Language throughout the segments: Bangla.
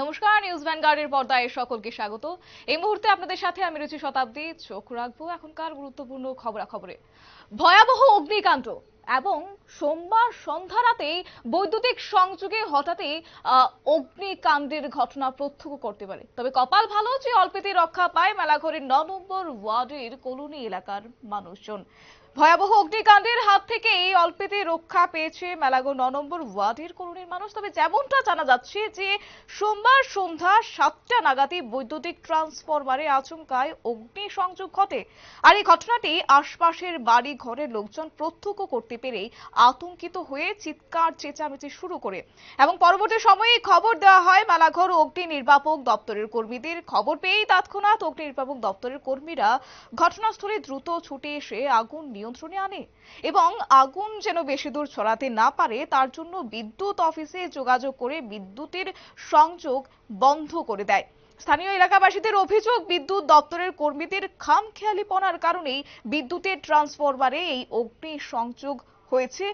নমস্কার নিউজ ভ্যানগার্ডের পর্দায় সকলকে স্বাগত। এই মুহূর্তে আপনাদের সাথে আমি রয়েছি শতাব্দী, চোখ রাখব এখনকার গুরুত্বপূর্ণ খবরাখবরে। ভয়াবহ অগ্নিকাণ্ড এবং সোমবার সন্ধ্যা রাতেই বৈদ্যুতিক সংযোগে হঠাৎই অগ্নিকাণ্ডের ঘটনা প্রত্যক্ষ করতে পারে। তবে কপাল ভালো যে অল্পেতে রক্ষা পায় মেলাঘরের ন নম্বর ওয়ার্ডের কলোনি এলাকার মানুষজন। ভয়াবহ অগ্নিকাণ্ডের হাত থেকে এই অল্পেতে রক্ষা পেয়েছে মেলাগো ন নম্বর ওয়ার্ডের কলোনির মানুষ। তবে যেমনটা জানা যাচ্ছে যে সোমবার সন্ধ্যা সাতটা নাগাদই বৈদ্যুতিক ট্রান্সফরমারে আচমকায় অগ্নি সংযোগ ঘটে। আর এই ঘটনাটি আশপাশের বাড়ি ঘরের লোকজন প্রত্যক্ষ করতে পেরেই আতঙ্কিত হয়ে চিৎকার, চেঁচামেচি শুরু করে। এবং পরবর্তী সময়ে খবর দেওয়া হয় মেলাঘর অগ্নি নির্বাপক দপ্তরের কর্মীদের। খবর পেয়েই তৎক্ষণাৎ অগ্নি নির্বাপক দপ্তরের কর্মীরা ঘটনাস্থলে দ্রুত ছুটে এসে আগুন নিয়ন্ত্রণে আনে এবং আগুন যেন বেশি দূর ছড়াতে না পারে, তার জন্য বিদ্যুৎ অফিসে যোগাযোগ করে বিদ্যুতের সংযোগ বন্ধ করে দেয়। স্থানীয় এলাকাবাসীদের অভিযোগ, বিদ্যুৎ দপ্তরের কর্মীদের খামখেয়ালিপনার কারণেই বিদ্যুতের ট্রান্সফরমারে এই অগ্নি সংযোগ হয়েছে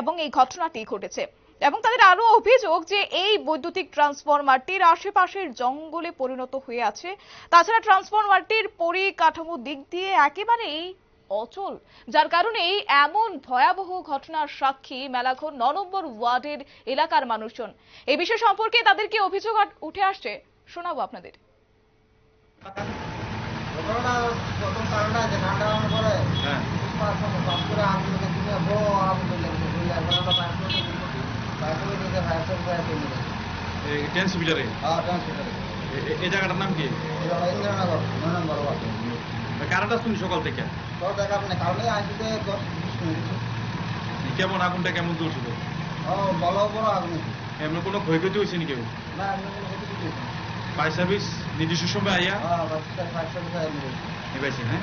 এবং এই ঘটনাটি ঘটেছে। এবং তাদের আরও অভিযোগ যে এই বৈদ্যুতিক ট্রান্সফরমারটির আশেপাশের জঙ্গলে পরিণত হয়ে আছে। তাছাড়া ট্রান্সফরমারটির পরিকাঠামো দিক দিয়ে একেবারেই অচল যার কারণে এমন ভয়াবহ ঘটনার সাক্ষী মেলাঘর ন নম্বর ওয়ার্ডের এলাকার মানুষজন। এই বিষয় সম্পর্কে তাদের কি অভিযোগ উঠে আসছে। শোনাবো আপনাদের। হ্যাঁ। এই হ্যাঁ ট্রান্সমিটারে এই জায়গাটার নাম কি? ইন্দ্রনগর নয় নম্বর ওয়ার্ড। কারেন্ট আসুন সকাল থেকে। কেমন আগুনটা কেমন চলছিল কোনো ক্ষয়ক্ষতি হয়েছে কেউ? এমনি কোনো নেই। ফায়ার সার্ভিস নিজস্ব সময় আইয়া? হ্যাঁ ফায়ার সার্ভিস ফায়ার নিয়ে নিবাইছে হ্যাঁ?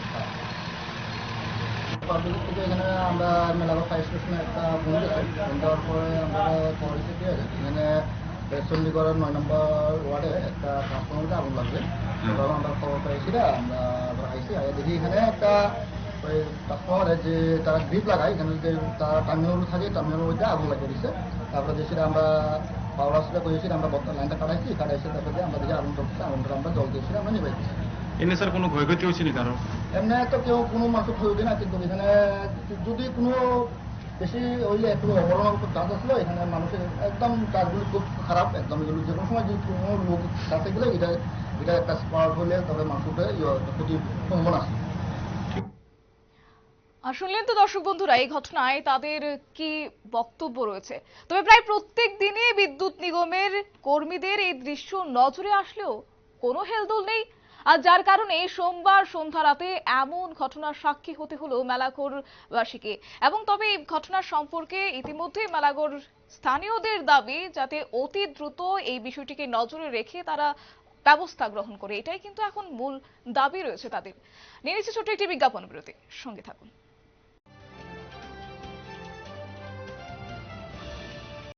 পাবলিক থেকে এখানে আমরা মেলাঘর ফায়ার স্টেশনে একটা ফোন দিলাম ফোন দেওয়ার পরে আমরা খবর এসেছি এখানে চণ্ডীগড়ের নয় নম্বর ওয়ার্ডে একটা ট্রান্সফর্মারে আগুন লাগবে। তখন আমরা খবর পেয়েছি আমরা আইসি দেখি এখানে একটা ওই ট্রান্সফর্মারে যে তারা গ্রিপ লাগায় এখানে যে তারা টার্মিনাল থাকে টার্মিনালের মধ্যে আগুন লাগিয়ে দিচ্ছে তারপরে দেখছি আমরা পাওয়ার হাউসটা করেছি আমরা লাইনটা কাটাইছি কাটাইছি তারপরে আমরা দেখি আগুন করছি আগুনটা আমরা জল দিয়েছি আমরা দিচ্ছি এনে স্যার কোনো ক্ষয়ক্ষতি হয়েছিল কারও এমনি তো কেউ কোনো মানুষ ক্ষয়ক্ষতি না কিন্তু এখানে যদি কোনো বেশি হইলে একটু অবরণ চান্স আসলো এখানে মানুষের একদম কাজগুলো খুব খারাপ, একদম এগুলো যে কোনো সময় যদি কোনো লোক কাছে গেলে এটা এটা একটা স্পার্ক হলে তবে মানুষের ইয়ে ক্ষতি সম্ভাবনা আছে। শুনলেন তো দর্শক বন্ধুরা, এই ঘটনায় তাদের কি বক্তব্য রয়েছে? তবে প্রায় প্রত্যেক দিনে বিদ্যুৎ নিগমের কর্মীদের এই দৃশ্য নজরে আসলেও কোনো হেলদোল নেই। আর যার কারণে সোমবার সন্ধ্যা রাতে এমন ঘটনার সাক্ষী হতে হলো মেলাঘরবাসীকে। এবং তবে এই ঘটনার সম্পর্কে ইতিমধ্যে মেলাঘর স্থানীয়দের দাবি, যাতে অতি দ্রুত এই বিষয়টিকে নজরে রেখে তারা ব্যবস্থা গ্রহণ করে। এটাই কিন্তু এখন মূল দাবি রয়েছে তাদের। নিয়ে ছোট্ট একটি বিজ্ঞাপন বিরতি। সঙ্গে থাকুন।